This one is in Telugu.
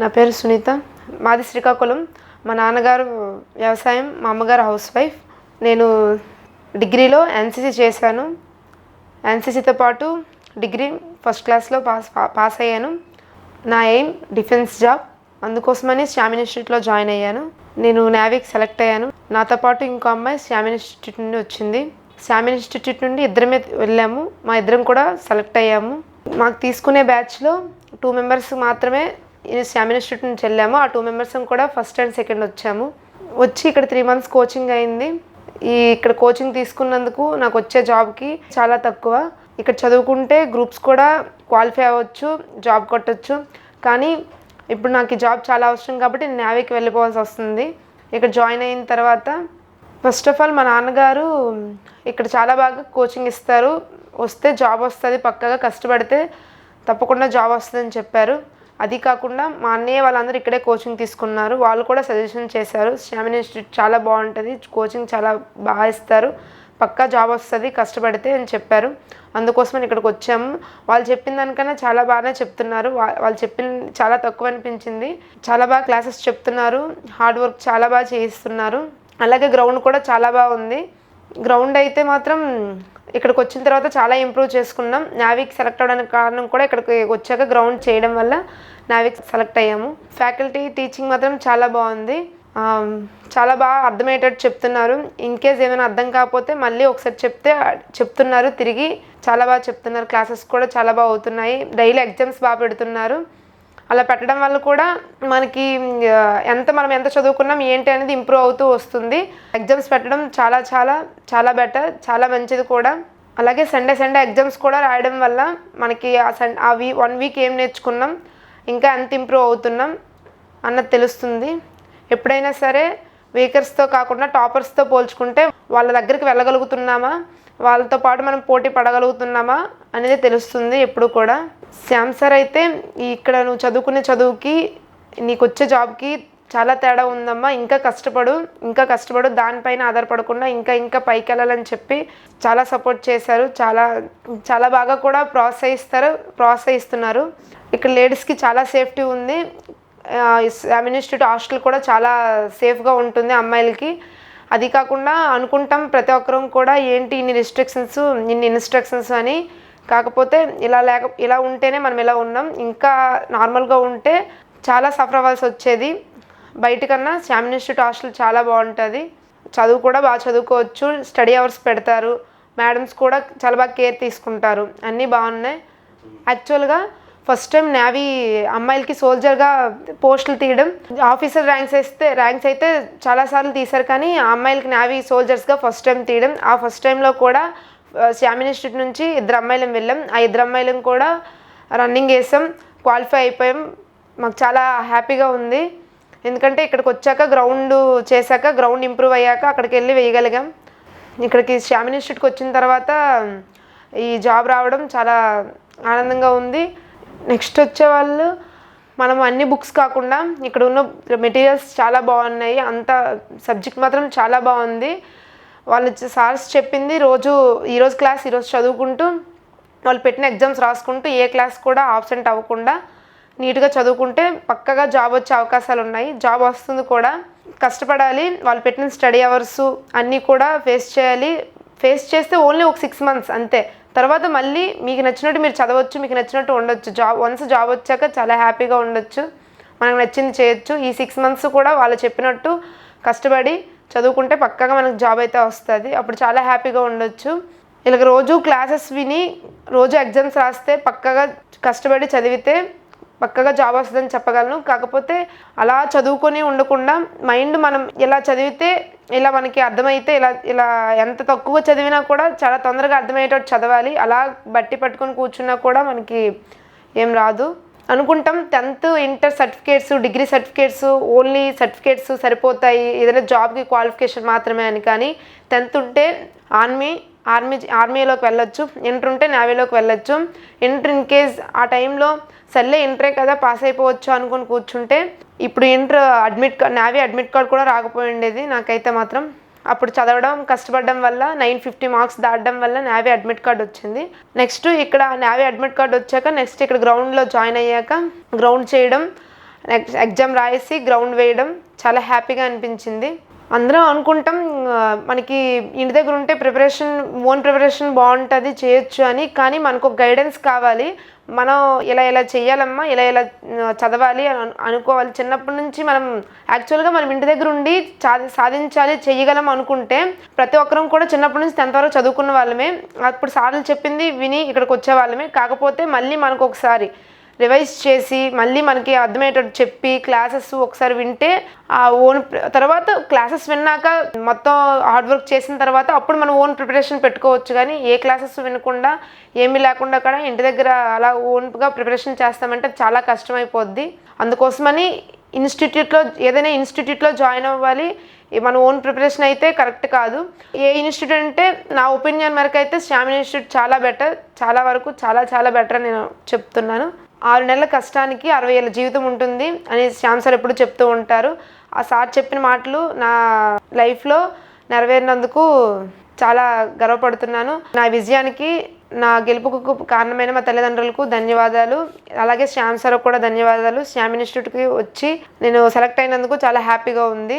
నా పేరు సునీత. మాది శ్రీకాకుళం. మా నాన్నగారు వ్యవసాయం మా అమ్మగారు హౌస్ వైఫ్. నేను డిగ్రీలో ఎన్సీసీ చేశాను. ఎన్సీసీతో పాటు డిగ్రీ ఫస్ట్ క్లాస్లో పాస్ పాస్ అయ్యాను. నా ఎయిమ్ డిఫెన్స్ జాబ్. అందుకోసమని శ్యామ్ ఇన్స్టిట్యూట్లో జాయిన్ అయ్యాను. నేను నావిక్ సెలెక్ట్ అయ్యాను. నాతో పాటు ఇంకో అమ్మాయి శ్యామ్ ఇన్స్టిట్యూట్ నుండి వచ్చింది. శ్యామ్ ఇన్స్టిట్యూట్ నుండి ఇద్దరమే వెళ్ళాము. మా ఇద్దరం కూడా సెలెక్ట్ అయ్యాము. మాకు తీసుకునే బ్యాచ్లో టూ మెంబర్స్ మాత్రమే శ్యామ్ ఇన్స్టిట్యూట్ నుంచి వెళ్ళాము. ఆ టూ మెంబర్స్ కూడా ఫస్ట్ అండ్ సెకండ్ వచ్చాము. వచ్చి ఇక్కడ త్రీ మంత్స్ కోచింగ్ అయింది. ఈ ఇక్కడ కోచింగ్ తీసుకున్నందుకు నాకు వచ్చే జాబ్కి చాలా తక్కువ. ఇక్కడ చదువుకుంటే గ్రూప్స్ కూడా క్వాలిఫై అవ్వచ్చు జాబ్ కొట్టచ్చు. కానీ ఇప్పుడు నాకు ఈ జాబ్ చాలా అవసరం కాబట్టి నేను నావీకి వెళ్ళిపోవాల్సి వస్తుంది. ఇక్కడ జాయిన్ అయిన తర్వాత ఫస్ట్ ఆఫ్ ఆల్ మా నాన్నగారు ఇక్కడ చాలా బాగా కోచింగ్ ఇస్తారు. వస్తే జాబ్ వస్తుంది పక్కగా కష్టపడితే తప్పకుండా జాబ్ వస్తుందని చెప్పారు. అది కాకుండా మా అన్నయ్య వాళ్ళందరూ ఇక్కడే కోచింగ్ తీసుకున్నారు. వాళ్ళు కూడా సజెషన్ చేశారు. శ్యామిన్ ఇన్స్టిట్యూట్ చాలా బాగుంటుంది. కోచింగ్ చాలా బాగా ఇస్తారు. పక్కా జాబ్ వస్తుంది. కష్టపడితే అని చెప్పారు. అందుకోసమని ఇక్కడికి వచ్చాము. వాళ్ళు చెప్పిన దానికన్నా చాలా బాగానే చెప్తున్నారు. వాళ్ళు చెప్పిన చాలా తక్కువ అనిపించింది. చాలా బాగా క్లాసెస్ చెప్తున్నారు. హార్డ్ వర్క్ చాలా బాగా చేయిస్తున్నారు. అలాగే గ్రౌండ్ కూడా చాలా బాగుంది. గ్రౌండ్ అయితే మాత్రం ఇక్కడికి వచ్చిన తర్వాత చాలా ఇంప్రూవ్ చేసుకున్నాం. నావిక్ సెలెక్ట్ అవ్వడానికి కారణం కూడా ఇక్కడికి వచ్చాక గ్రౌండ్ చేయడం వల్ల నావిక్ సెలెక్ట్ అయ్యాము. ఫ్యాకల్టీ టీచింగ్ మాత్రం చాలా బాగుంది. చాలా బాగా అర్థమయ్యేటట్టు చెప్తున్నారు. ఇన్ కేస్ ఏమైనా అర్థం కాకపోతే మళ్ళీ ఒకసారి చెప్తే చెప్తున్నారు తిరిగి చాలా బాగా చెప్తున్నారు. క్లాసెస్ కూడా చాలా బాగా అవుతున్నాయి. డైలీ ఎగ్జామ్స్ బాగా పెడుతున్నారు. అలా పెట్టడం వల్ల కూడా మనకి ఎంత మనం ఎంత చదువుకున్నాం ఏంటి అనేది ఇంప్రూవ్ అవుతూ వస్తుంది. ఎగ్జామ్స్ పెట్టడం చాలా చాలా చాలా బెటర్ చాలా మంచిది కూడా. అలాగే సండే సండే ఎగ్జామ్స్ కూడా రాయడం వల్ల మనకి ఆ సన్ ఆ వీ వన్ వీక్ ఏం నేర్చుకున్నాం ఇంకా ఎంత ఇంప్రూవ్ అవుతున్నాం అన్నది తెలుస్తుంది. ఎప్పుడైనా సరే వీకర్స్తో కాకుండా టాపర్స్తో పోల్చుకుంటే వాళ్ళ దగ్గరికి వెళ్ళగలుగుతున్నామా? వాళ్ళతో పాటు మనం పోటీ పడగలుగుతున్నామా? అనేది తెలుస్తుంది ఎప్పుడు కూడా. శ్యామ్ సార్ అయితే ఇక్కడ నువ్వు చదువుకునే చదువుకి నీకు వచ్చే జాబ్కి చాలా తేడా ఉందమ్మా. ఇంకా కష్టపడు ఇంకా కష్టపడు దానిపైన ఆధారపడకుండా ఇంకా ఇంకా పైకి వెళ్ళాలని చెప్పి చాలా సపోర్ట్ చేశారు. చాలా చాలా బాగా కూడా ప్రోత్సహిస్తారు ప్రోత్సహిస్తున్నారు. ఇక్కడ లేడీస్కి చాలా సేఫ్టీ ఉంది. ఇన్స్టిట్యూట్ హాస్టల్ కూడా చాలా సేఫ్గా ఉంటుంది అమ్మాయిలకి. అది కాకుండా అనుకుంటాం ప్రతి ఒక్కరం కూడా ఏంటి ఇన్ని రిస్ట్రిక్షన్స్ ఇన్ని ఇన్స్ట్రక్షన్స్ అని. కాకపోతే ఇలా లేక ఇలా ఉంటేనే మనం ఇలా ఉన్నాం. ఇంకా నార్మల్గా ఉంటే చాలా సఫర్ అవ్వాల్సి వచ్చేది. బయటకన్నా శామ్ ఇన్స్టిట్యూట్ హాస్టల్ చాలా బాగుంటుంది. చదువు కూడా బాగా చదువుకోవచ్చు. స్టడీ అవర్స్ పెడతారు. మేడమ్స్ కూడా చాలా బాగా కేర్ తీసుకుంటారు. అన్నీ బాగున్నాయి. యాక్చువల్గా ఫస్ట్ టైం నేవీ అమ్మాయిలకి సోల్జర్గా పోస్టులు తీయడం. ఆఫీసర్ ర్యాంక్స్ వేస్తే ర్యాంక్స్ అయితే చాలాసార్లు తీశారు కానీ ఆ అమ్మాయిలకి నేవీ సోల్జర్స్గా ఫస్ట్ టైం తీయడం. ఆ ఫస్ట్ టైంలో కూడా శ్యామ్ ఇన్స్టిట్యూట్ నుంచి ఇద్దరు అమ్మాయిలం వెళ్ళాం. ఆ ఇద్దరు అమ్మాయిలం కూడా రన్నింగ్ వేసాం. క్వాలిఫై అయిపోయాం. మాకు చాలా హ్యాపీగా ఉంది. ఎందుకంటే ఇక్కడికి వచ్చాక గ్రౌండ్ చేశాక గ్రౌండ్ ఇంప్రూవ్ అయ్యాక అక్కడికి వెళ్ళి వేయగలిగాం. ఇక్కడికి శ్యామ్ ఇన్స్టిట్యూట్కి వచ్చిన తర్వాత ఈ జాబ్ రావడం చాలా ఆనందంగా ఉంది. నెక్స్ట్ వచ్చే వాళ్ళు మనం అన్ని బుక్స్ కాకుండా ఇక్కడ ఉన్న మెటీరియల్స్ చాలా బాగున్నాయి. అంత సబ్జెక్ట్ మాత్రం చాలా బాగుంది. వాళ్ళు సార్స్ చెప్పింది రోజు ఈరోజు క్లాస్ ఈరోజు చదువుకుంటూ వాళ్ళు పెట్టిన ఎగ్జామ్స్ రాసుకుంటూ ఏ క్లాస్ కూడా ఆబ్సెంట్ అవ్వకుండా నీట్గా చదువుకుంటే పక్కగా జాబ్ వచ్చే అవకాశాలు ఉన్నాయి. జాబ్ వస్తుంది కూడా. కష్టపడాలి. వాళ్ళు పెట్టిన స్టడీ అవర్స్ అన్నీ కూడా ఫేస్ చేయాలి. ఫేస్ చేస్తే ఓన్లీ ఒక సిక్స్ మంత్స్ అంతే. తర్వాత మళ్ళీ మీకు నచ్చినట్టు మీరు చదవచ్చు మీకు నచ్చినట్టు ఉండొచ్చు. జాబ్ వన్స్ జాబ్ వచ్చాక చాలా హ్యాపీగా ఉండొచ్చు. మనకు నచ్చింది చేయొచ్చు. ఈ సిక్స్ మంత్స్ కూడా వాళ్ళు చెప్పినట్టు కష్టపడి చదువుకుంటే పక్కగా మనకు జాబ్ అయితే వస్తుంది. అప్పుడు చాలా హ్యాపీగా ఉండొచ్చు. ఇలాగ రోజు క్లాసెస్ విని రోజు ఎగ్జామ్స్ రాస్తే పక్కగా కష్టపడి చదివితే పక్కగా జాబ్ వస్తుందని చెప్పగలను. కాకపోతే అలా చదువుకొని ఉండకుండా మైండ్ మనం ఇలా చదివితే ఇలా మనకి అర్థమైతే ఇలా ఇలా ఎంత తక్కువ చదివినా కూడా చాలా తొందరగా అర్థమయ్యేటట్టు చదవాలి. అలా బట్టి పట్టుకొని కూర్చున్నా కూడా మనకి ఏం రాదు. అనుకుంటాం. Tenth inter certificates degree certificates only certificates సరిపోతాయి. ఏదైనా జాబ్కి క్వాలిఫికేషన్ మాత్రమే అని కానీ టెన్త్ ఉంటే ఆర్మీ ఆర్మీ ఆర్మీలోకి వెళ్ళొచ్చు. ఇంటర్ ఉంటే నేవీలోకి వెళ్ళొచ్చు. ఇంటర్ ఇన్ కేస్ ఆ టైంలో సర్లే ఇంటరే కదా పాస్ అయిపోవచ్చు అనుకుని కూర్చుంటే ఇప్పుడు inter admit card navy admit card కూడా రాకపోయి ఉండేది నాకైతే మాత్రం. అప్పుడు చదవడం కష్టపడడం వల్ల నైన్ ఫిఫ్టీ మార్క్స్ దాటడం వల్ల నావీ అడ్మిట్ కార్డ్ వచ్చింది. నెక్స్ట్ ఇక్కడ నావీ అడ్మిట్ కార్డ్ వచ్చాక నెక్స్ట్ ఇక్కడ గ్రౌండ్లో జాయిన్ అయ్యాక గ్రౌండ్ చేయడం ఎగ్జామ్ రాయేసి గ్రౌండ్ వేయడం చాలా హ్యాపీగా అనిపించింది. అందరం అనుకుంటాం మనకి ఇంటి దగ్గర ఉంటే ప్రిపరేషన్ ఓన్ ప్రిపరేషన్ బాగుంటుంది చేయొచ్చు అని. కానీ మనకు ఒక గైడెన్స్ కావాలి. మనం ఇలా ఇలా చేయాలమ్మా ఇలా ఇలా చదవాలి అని అనుకోవాలి. చిన్నప్పటి నుంచి మనం యాక్చువల్గా మనం ఇంటి దగ్గర ఉండి సాధించాలి చేయగలం అనుకుంటే ప్రతి ఒక్కరం కూడా చిన్నప్పటి నుంచి టెన్త్ వరకు చదువుకున్న వాళ్ళమే. అప్పుడు సార్లు చెప్పింది విని ఇక్కడికి వచ్చే వాళ్ళమే. కాకపోతే మళ్ళీ మనకు ఒకసారి రివైజ్ చేసి మళ్ళీ మనకి అర్థమయ్యేటట్టు చెప్పి క్లాసెస్ ఒకసారి వింటే ఆ ఓన్ తర్వాత క్లాసెస్ విన్నాక మొత్తం హార్డ్ వర్క్ చేసిన తర్వాత అప్పుడు మనం ఓన్ ప్రిపరేషన్ పెట్టుకోవచ్చు. కానీ ఏ క్లాసెస్ వినకుండా ఏమీ లేకుండా కూడా ఇంటి దగ్గర అలా ఓన్గా ప్రిపరేషన్ చేస్తామంటే చాలా కష్టమైపోద్ది. అందుకోసమని ఇన్స్టిట్యూట్లో ఏదైనా ఇన్స్టిట్యూట్లో జాయిన్ అవ్వాలి. మన ఓన్ ప్రిపరేషన్ అయితే కరెక్ట్ కాదు. ఏ ఇన్స్టిట్యూట్ అంటే నా ఒపీనియన్ వరకు అయితే శ్యామ్ ఇన్స్టిట్యూట్ చాలా బెటర్ చాలా వరకు చాలా చాలా బెటర్ నేను చెప్తున్నాను. ఆరు నెలల కష్టానికి అరవై ఏళ్ళ జీవితం ఉంటుంది అని శ్యామ్ సార్ ఎప్పుడు చెప్తూ ఉంటారు. ఆ సార్ చెప్పిన మాటలు నా లైఫ్లో నెరవేరినందుకు చాలా గర్వపడుతున్నాను. నా విజయానికి నా గెలుపుకు కారణమైన మా తల్లిదండ్రులకు ధన్యవాదాలు. అలాగే శ్యామ్ సార్ కూడా ధన్యవాదాలు. శ్యామ్ ఇన్స్టిట్యూట్కి వచ్చి నేను సెలెక్ట్ అయినందుకు చాలా హ్యాపీగా ఉంది.